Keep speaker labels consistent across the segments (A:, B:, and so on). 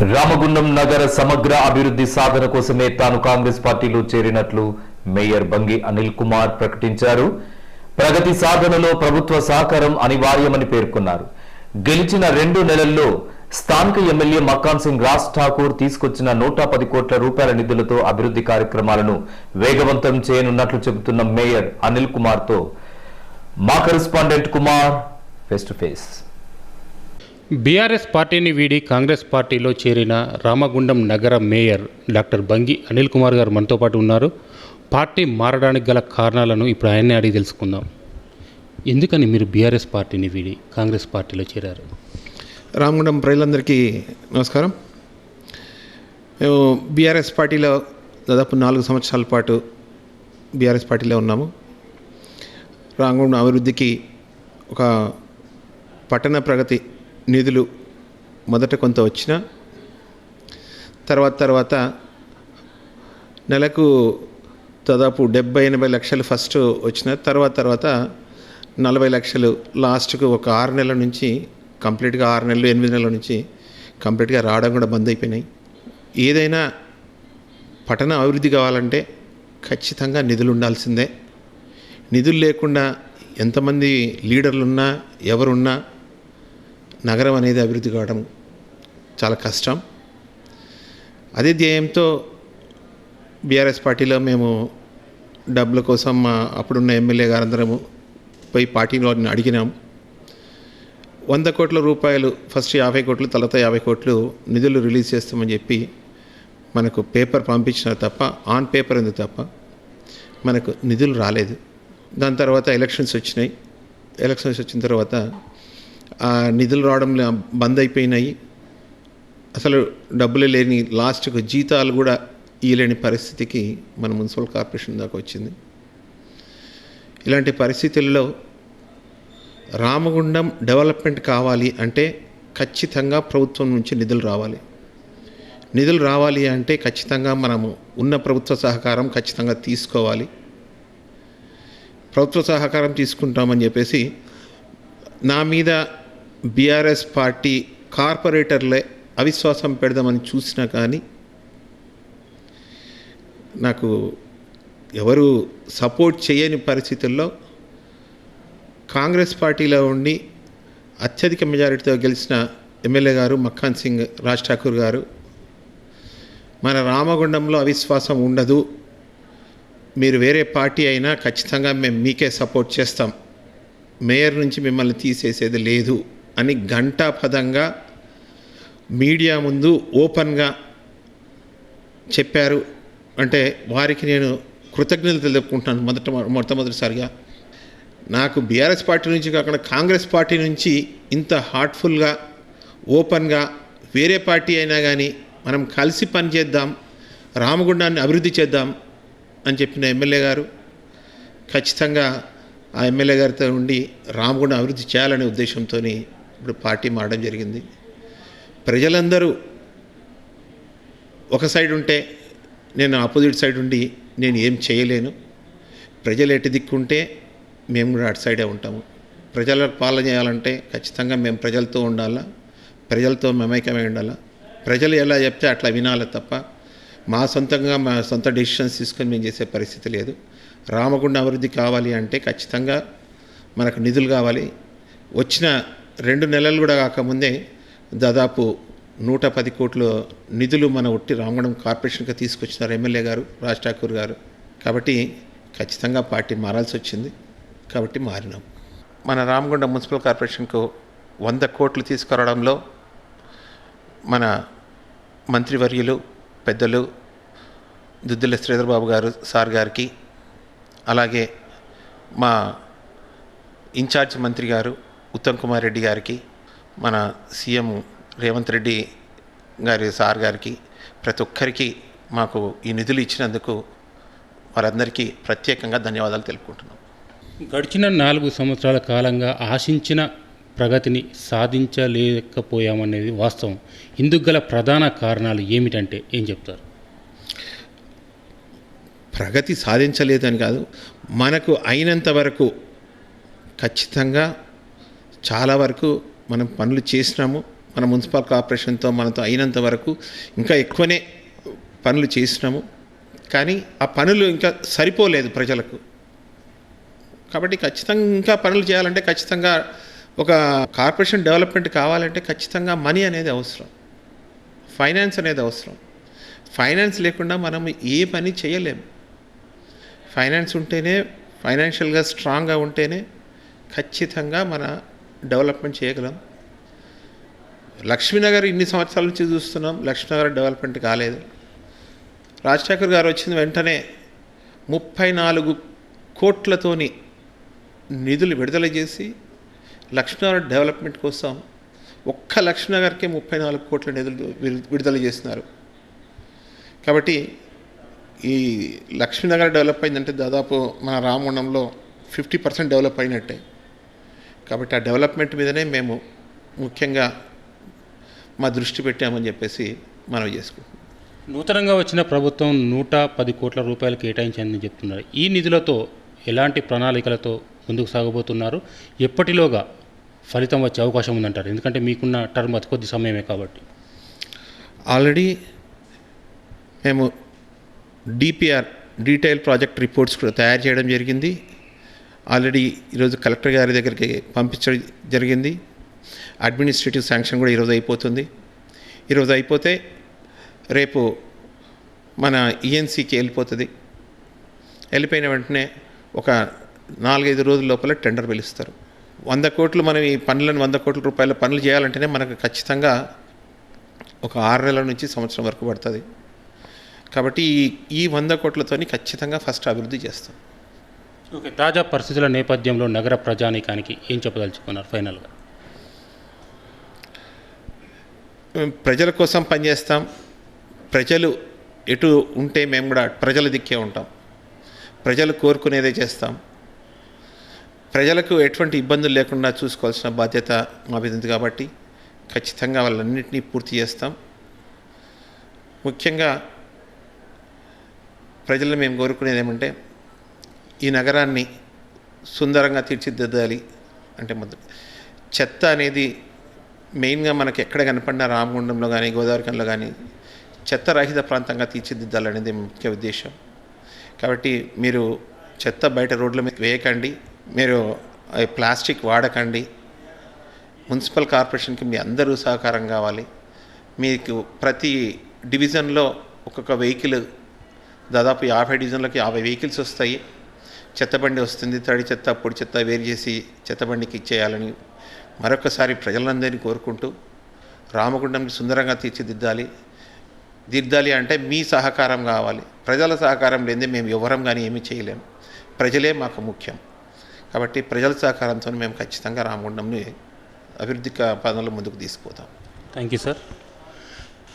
A: రామగుండం నగర సమగ్ర అభివృద్ధి సాధన కోసమే తాను కాంగ్రెస్ పార్టీలో చేరినట్లు మేయర్ బంగి అనిల్ కుమార్ ప్రకటించారు. ప్రగతి సాధనలో ప్రభుత్వ సహకారం అనివార్యమని పేర్కొన్నారు. గెలిచిన రెండు నెలల్లో స్థానిక ఎమ్మెల్యే మక్కాన్ సింగ్ రాజ్ ఠాకూర్ తీసుకొచ్చిన నూట పది కోట్ల రూపాయల నిధులతో అభివృద్ధి కార్యక్రమాలను వేగవంతం చేయనున్నట్లు చెబుతున్న మేయర్ అనిల్ కుమార్తో మా correspondent Kumar face to face.
B: BRS పార్టీని వీడి కాంగ్రెస్ పార్టీలో చేరిన రామగుండం నగర మేయర్ డాక్టర్ బంగి అనిల్ కుమార్ గారు మనతో పాటు ఉన్నారు. పార్టీ మారడానికి గల కారణాలను ఇప్పుడు ఆయన్నే అడిగి తెలుసుకుందాం. ఎందుకని మీరు బీఆర్ఎస్ పార్టీని వీడి కాంగ్రెస్ పార్టీలో చేరారు?
C: రామగుండం ప్రజలందరికీ నమస్కారం. మేము బీఆర్ఎస్ పార్టీలో దాదాపు నాలుగు సంవత్సరాల పాటు బీఆర్ఎస్ పార్టీలో ఉన్నాము. రామగుండం అభివృద్ధికి ఒక పట్టణ ప్రగతి నిధులు మొదట కొంత వచ్చిన తర్వాత తర్వాత నెలకు దాదాపు డెబ్బై ఎనభై లక్షలు ఫస్ట్ వచ్చిన తర్వాత తర్వాత నలభై లక్షలు లాస్ట్కు ఒక ఆరు నెలల నుంచి కంప్లీట్గా ఆరు నెలలు ఎనిమిది నెలల నుంచి కంప్లీట్గా రావడం కూడా బంద్ అయిపోయినాయి. ఏదైనా పట్టణ అభివృద్ధి కావాలంటే ఖచ్చితంగా నిధులు ఉండాల్సిందే. నిధులు లేకుండా ఎంతమంది లీడర్లున్నా ఎవరున్నా నగరం అనేది అభివృద్ధి కావడం చాలా కష్టం. అదే ధ్యేయంతో బీఆర్ఎస్ పార్టీలో మేము డబ్బుల కోసం మా అప్పుడున్న ఎమ్మెల్యే గారందరము పోయి పార్టీలో అడిగినాం. వంద కోట్ల రూపాయలు ఫస్ట్ యాభై కోట్లు తర్వాత యాభై కోట్లు నిధులు రిలీజ్ చేస్తామని చెప్పి మనకు పేపర్ పంపించినారు తప్ప ఆన్ పేపర్ ఉంది తప్ప మనకు నిధులు రాలేదు. దాని తర్వాత ఎలక్షన్స్ వచ్చినాయి. ఎలక్షన్స్ వచ్చిన తర్వాత నిధులు రావడం బంద్ అయిపోయినాయి. అసలు డబ్బులు లేని లాస్ట్కు జీతాలు కూడా ఇవ్వలేని పరిస్థితికి మన మున్సిపల్ కార్పొరేషన్ దాకా వచ్చింది. ఇలాంటి పరిస్థితుల్లో రామగుండం డెవలప్మెంట్ కావాలి అంటే ఖచ్చితంగా ప్రభుత్వం నుంచి నిధులు రావాలి. నిధులు రావాలి అంటే ఖచ్చితంగా మనము ఉన్న ప్రభుత్వ సహకారం ఖచ్చితంగా తీసుకోవాలి. ప్రభుత్వ సహకారం తీసుకుంటామని చెప్పేసి నా మీద బీఆర్ఎస్ పార్టీ కార్పొరేటర్లే అవిశ్వాసం పెడదామని చూసినా కానీ నాకు ఎవరు సపోర్ట్ చేయని పరిస్థితుల్లో కాంగ్రెస్ పార్టీలో ఉండి అత్యధిక మెజారిటీతో గెలిచిన ఎమ్మెల్యే గారు మక్కాన్ సింగ్ రాజ్ ఠాకూర్ గారు మన రామగుండంలో అవిశ్వాసం ఉండదు మీరు వేరే పార్టీ అయినా ఖచ్చితంగా మేము మీకే సపోర్ట్ చేస్తాం. మేయర్ నుంచి మిమ్మల్ని తీసేసేది లేదు అని ఘంటాపదంగా మీడియా ముందు ఓపెన్గా చెప్పారు. అంటే వారికి నేను కృతజ్ఞతలు తెలుపుకుంటున్నాను మొదట మొట్టమొదటిసారిగా. నాకు బీఆర్ఎస్ పార్టీ నుంచి కాకుండా కాంగ్రెస్ పార్టీ నుంచి ఇంత హార్ట్ఫుల్గా ఓపెన్గా వేరే పార్టీ అయినా కానీ మనం కలిసి పనిచేద్దాం రామగుండాన్ని అభివృద్ధి చేద్దాం అని చెప్పిన ఎమ్మెల్యే గారు ఖచ్చితంగా ఆ ఎమ్మెల్యే గారితో ఉండి రామగుండం అభివృద్ధి చేయాలనే ఉద్దేశంతో ఇప్పుడు పార్టీ మారడం జరిగింది. ప్రజలందరూ ఒక సైడ్ ఉంటే నేను ఆపోజిట్ సైడ్ ఉండి నేను ఏం చేయలేను. ప్రజలు ఎటు దిక్కుంటే మేము కూడా అటు సైడే ఉంటాము. ప్రజల పాలన చేయాలంటే ఖచ్చితంగా మేము ప్రజలతో ఉండాలా ప్రజలతో మమైకమై ఉండాలా. ప్రజలు ఎలా చెప్తే అట్లా వినాలి తప్ప మా సొంతంగా మా సొంత డెసిషన్స్ తీసుకొని మేము చేసే పరిస్థితి లేదు. రామగుండం అభివృద్ధి కావాలి అంటే ఖచ్చితంగా మనకు నిధులు కావాలి. వచ్చిన రెండు నెలలు కూడా కాకముందే దాదాపు నూట పది కోట్ల నిధులు మన ఒట్టి రామగుండం కార్పొరేషన్కి తీసుకొచ్చినారు ఎమ్మెల్యే గారు రాజ్ ఠాకూర్ గారు. కాబట్టి ఖచ్చితంగా పార్టీ మారాల్సి వచ్చింది. కాబట్టి మారినాం. మన రామగుండం మున్సిపల్ కార్పొరేషన్కు వంద కోట్లు తీసుకురావడంలో మన మంత్రివర్యులు పెద్దలు దుద్దిల శ్రీధర్ బాబు గారు సార్ గారికి అలాగే మా ఇన్ఛార్జ్ మంత్రి గారు ఉత్తమ్ కుమార్ రెడ్డి గారికి మన సీఎం రేవంత్ రెడ్డి గారి సార్ గారికి ప్రతి ఒక్కరికి మాకు ఈ నిధులు ఇచ్చినందుకు వారందరికీ ప్రత్యేకంగా ధన్యవాదాలు తెలుపుకుంటున్నాం.
B: గడిచిన నాలుగు సంవత్సరాల కాలంగా ఆశించిన ప్రగతిని సాధించలేకపోయామనేది వాస్తవం. ఇందుకు గల ప్రధాన కారణాలు ఏమిటంటే ఏం చెప్తారు?
C: ప్రగతి సాధించలేదని కాదు మనకు అయినంత వరకు ఖచ్చితంగా చాలా వరకు మనం పనులు చేసినాము. మన మున్సిపల్ కార్పొరేషన్తో మనతో అయినంత వరకు ఇంకా ఎక్కువనే పనులు చేసినాము. కానీ ఆ పనులు ఇంకా సరిపోలేదు ప్రజలకు. కాబట్టి ఖచ్చితంగా ఇంకా పనులు చేయాలంటే ఖచ్చితంగా ఒక కార్పొరేషన్ డెవలప్మెంట్ కావాలంటే ఖచ్చితంగా మనీ అనేది అవసరం. ఫైనాన్స్ అనేది అవసరం. ఫైనాన్స్ లేకుండా మనం ఏ పని చేయలేం ఫైనాన్స్ ఉంటేనే ఫైనాన్షియల్గా స్ట్రాంగ్గా ఉంటేనే ఖచ్చితంగా మన డెవలప్మెంట్ చేయగలం. లక్ష్మీనగర్ ఇన్ని సంవత్సరాల నుంచి చూస్తున్నాం లక్ష్మీనగర్ డెవలప్మెంట్ కాలేదు. రాజశేఖర్ గారు వచ్చిన వెంటనే ముప్పై నాలుగు కోట్లతోని నిధులు విడుదల చేసి లక్ష్మీనగర్ డెవలప్మెంట్ కోసం ఒక్క లక్ష్మీనగర్కే ముప్పై నాలుగు కోట్ల నిధులు విడు- విడుదల చేస్తున్నారు. కాబట్టి ఈ లక్ష్మీనగర్ డెవలప్ అయిందంటే దాదాపు మన రామగుండంలో ఫిఫ్టీ పర్సెంట్ డెవలప్ అయినట్టే. కాబట్టి ఆ డెవలప్మెంట్ మీదనే మేము ముఖ్యంగా మా దృష్టి పెట్టామని చెప్పేసి మనం చేసుకుంటాం
B: నూతనంగా వచ్చిన ప్రభుత్వం నూట పది కోట్ల రూపాయలు కేటాయించిందని చెప్తున్నారు. ఈ నిధులతో ఎలాంటి ప్రణాళికలతో ముందుకు సాగబోతున్నారు? ఎప్పటిలోగా ఫలితం వచ్చే అవకాశం ఉందంటారు? ఎందుకంటే మీకున్న టర్మ్ అతి కొద్ది సమయమే కాబట్టి.
C: ఆల్రెడీ మేము డిపిఆర్ డీటెయిల్ ప్రాజెక్ట్ రిపోర్ట్స్ కూడా తయారు చేయడం జరిగింది. ఆల్రెడీ ఈరోజు కలెక్టర్ గారి దగ్గరికి పంపించడం జరిగింది. అడ్మినిస్ట్రేటివ్ శాంక్షన్ కూడా ఈరోజు అయిపోతుంది. ఈరోజు అయిపోతే రేపు మన ఈఎన్సీకి వెళ్ళిపోతుంది. వెళ్ళిపోయిన వెంటనే ఒక నాలుగైదు రోజుల లోపల టెండర్ పిలుస్తారు వంద కోట్లు మనం ఈ పనులను వంద కోట్ల రూపాయల పనులు చేయాలంటేనే మనకు ఖచ్చితంగా ఒక ఆరు నెలల నుంచి సంవత్సరం వరకు పడుతుంది. కాబట్టి ఈ ఈ వంద కోట్లతోని ఖచ్చితంగా ఫస్ట్ అభివృద్ధి చేస్తాం.
B: ఓకే తాజా పరిస్థితుల నేపథ్యంలో నగర ప్రజానీకానికి ఏం చెప్పదలుచుకున్నారు ఫైనల్గా?
C: మేము ప్రజల కోసం పనిచేస్తాం. ప్రజలు ఎటు ఉంటే మేము కూడా ప్రజల దిక్కే ఉంటాం. ప్రజలు కోరుకునేదే చేస్తాం. ప్రజలకు ఎటువంటి ఇబ్బందులు లేకుండా చూసుకోవాల్సిన బాధ్యత మా మీద ఉంది కాబట్టి ఖచ్చితంగా వాళ్ళన్నింటినీ పూర్తి చేస్తాం. ముఖ్యంగా ప్రజలను మేము కోరుకునేది ఏమంటే ఈ నగరాన్ని సుందరంగా తీర్చిదిద్దాలి అంటే మొదటి చెత్త అనేది మెయిన్గా మనకి ఎక్కడ కనపడినా రామగుండంలో కానీ గోదావరికంలో కానీ చెత్త రహిత ప్రాంతంగా తీర్చిదిద్దాలనేది ముఖ్య ఉద్దేశం. కాబట్టి మీరు చెత్త బయట రోడ్ల మీద వేయకండి మీరు ప్లాస్టిక్ వాడకండి మున్సిపల్ కార్పొరేషన్కి మీ అందరూ సహకారం కావాలి. మీకు ప్రతి డివిజన్లో ఒక్కొక్క వెహికల్ దాదాపు యాభై డిజన్లకు యాభై వెహికల్స్ వస్తాయి. చెత్తబండి వస్తుంది తడి చెత్త పొడి చెత్త వేరు చేసి చెత్తబండికి ఇచ్చేయాలని మరొకసారి ప్రజలందరినీ కోరుకుంటూ రామగుండంని సుందరంగా తీర్చిదిద్దాలి. దిద్దాలి అంటే మీ సహకారం కావాలి. ప్రజల సహకారం లేదే మేము ఎవరం కానీ ఏమీ చేయలేము ప్రజలే మాకు ముఖ్యం. కాబట్టి ప్రజల సహకారంతో మేము ఖచ్చితంగా రామగుండంని అభివృద్ధి క- పదంలో ముందుకు తీసుకుపోతాం.
B: Thank you sir.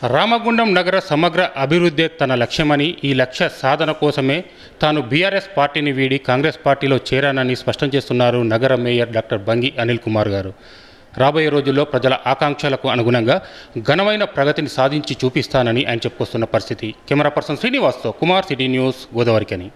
B: రామగుండం నగర సమగ్ర అభివృద్ధే తన లక్ష్యమని ఈ లక్ష్య సాధన కోసమే తాను బీఆర్ఎస్ పార్టీని వీడి కాంగ్రెస్ పార్టీలో చేరానని స్పష్టం చేస్తున్నారు నగర మేయర్ డాక్టర్ బంగి అనిల్ కుమార్ గారు. రాబోయే రోజుల్లో ప్రజల ఆకాంక్షలకు అనుగుణంగా ఘనమైన ప్రగతిని సాధించి చూపిస్తానని ఆయన చెప్పుకొస్తున్న పరిస్థితి. కెమెరా పర్సన్ శ్రీనివాస్తో కుమార్ సిటీ న్యూస్ గోదావరికని.